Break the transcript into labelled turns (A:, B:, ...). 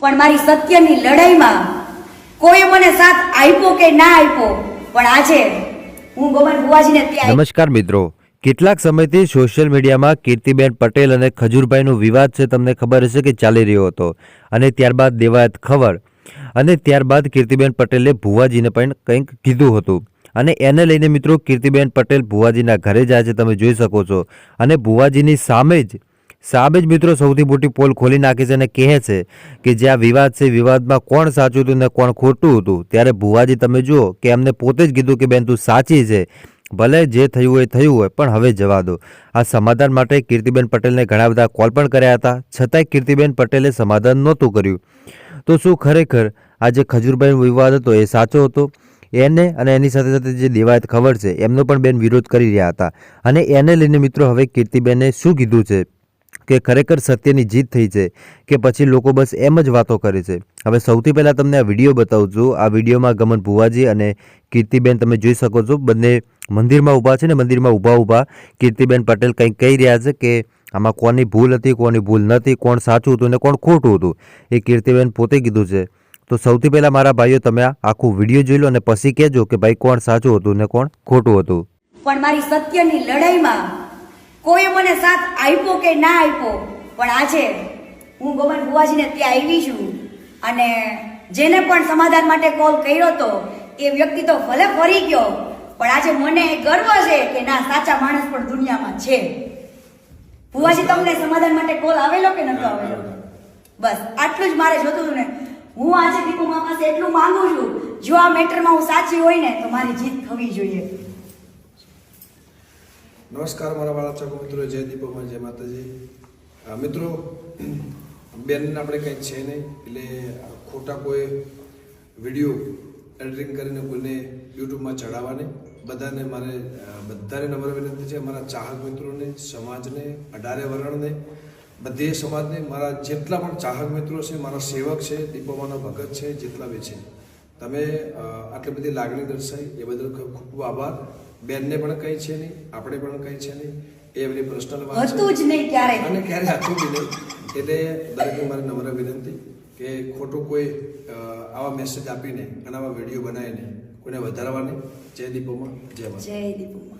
A: પણ મારી સત્યની લડાઈમાં કોઈ મને સાથ આપ્યો કે ના આપ્યો, પણ આજે હું ગોમન બુવાજીને ત્યાં
B: નમસ્કાર મિત્રો. કેટલાક સમયથી સોશિયલ મીડિયામાં કીર્તિબેન પટેલ અને ખજૂરભાઈનો વિવાદ છે તમને ખબર હશે કે ચાલી રહ્યો હતો. અને ત્યારબાદ દેવાયત ખબર. અને ત્યારબાદ કીર્તિબેન પટેલે ભુવાજીને પણ કંઈક કીધું હતું. અને એને લઈને મિત્રો કીર્તિબેન પટેલ ભુવાજીના ઘરે જાય છે, તમે જોઈ શકો છો. અને ભુવાજીની સામે જ સામે જ મિત્રો સૌથી મોટી પોલ ખોલી નાખે છે અને કહે છે કે જે આ વિવાદ છે, વિવાદમાં કોણ સાચું હતું ને કોણ ખોટું હતું? ત્યારે ભુવાજી તમે જુઓ કે એમને પોતે જ કીધું કે બેન તું સાચી છે, ભલે જે થયું હોય થયું હોય, પણ હવે જવા દો. આ સમાધાન માટે કીર્તિબેન પટેલને ઘણા બધા કોલ પણ કર્યા હતા. છતાંય કીર્તિબેન પટેલે સમાધાન નહોતું કર્યું. તો શું ખરેખર આ જે ખજૂરભાઈનો વિવાદ હતો? એ સાચો હતો? એને અને એની સાથે સાથે જે દેવાયત ખબર છે, એમનો પણ બેન વિરોધ કરી રહ્યા હતા. અને એને લઈને મિત્રો હવે કીર્તિબેને શું કીધું છે? કે ખરેખર સત્યની જીત થઈ છે કે પછી લોકો બસ એમ જ વાતો કરે છે. હવે સૌથી પહેલાં તમને આ વીડિયો બતાવું છું. આ વિડીયોમાં ગમન ભુવાજી અને કીર્તિબેન તમે જોઈ શકો છો. બંને મંદિરમાં ઊભા છે ને મંદિરમાં ઊભા ઊભા કીર્તિબેન પટેલ કંઈક કહી રહ્યા છે કે આમાં કોની ભૂલ હતી, કોની ભૂલ નથી કોણ સાચું હતું ને કોણ ખોટું હતું. એ કીર્તિબેન પોતે કીધું છે. તો સૌથી પહેલાં મારા ભાઈઓ, તમે આખું વીડિયો જોઈ લો અને પછી કહેજો કે ભાઈ કોણ સાચું હતું ને કોણ ખોટું હતું.
A: પણ મારી સત્યની લડાઈમાં કોઈ મને સાથ આપ્યો કે ના આપ્યો, પણ આજે હું ગોમન બુવાજીને ત્યાં આવી છું અને જેને પણ સમાધાન માટે કોલ કર્યો હતો એ વ્યક્તિ તો ભલે ફરી ગયો, પણ આજે મને ગર્વ છે કે ના, સાચા માણસ પણ દુનિયામાં છે. બુવાજી તમને સમાધાન માટે કોલ આવેલો કે નતો આવેલો? બસ, આટલું જ મારે જોતું હતું ને. હું આજે દીપુમા પાસે એટલું માંગુ છું, જો આ મેટરમાં હું સાચી હોય ને, તો મારી જીત થવી જોઈએ.
C: નમસ્કાર મારા વાળા ચાકો મિત્રો, જય દીપકમાં જય માતાજી. મિત્રો બેન આપણે કંઈ છે નહીં, એટલે ખોટા કોઈ વીડિયો એડિટિંગ કરીને કોઈને યુટ્યુબમાં ચડાવવા બધાને મારે બધાને નમ્ર વિનંતી છે મારા ચાહક મિત્રોને, સમાજને, અઢારે વર્ણને, બધે સમાજને, મારા જેટલા પણ ચાહક મિત્રો છે, મારા સેવક છે, દીપોમાના ભગત છે, જેટલા બી છે. તમે આટલી બધી લાગણી દર્શાવી, એ બદલ ખૂબ ખૂબ આભાર. બેનને પણ કંઈ છે નહીં આપણે પણ કંઈ છે નહીં. એ એમની પર્સનલ વાત
A: હતું જ નહીં ક્યારેય.
C: અને ક્યારે હતું બી નહીં. એટલે દરેકને મારી નમ્ર વિનંતી કે ખોટું કોઈ આવા મેસેજ આપીને અને આવા વીડિયો બનાવીને કોઈને વધારવા નહીં. જય દીપોમાં જય
A: જય દીપુમા.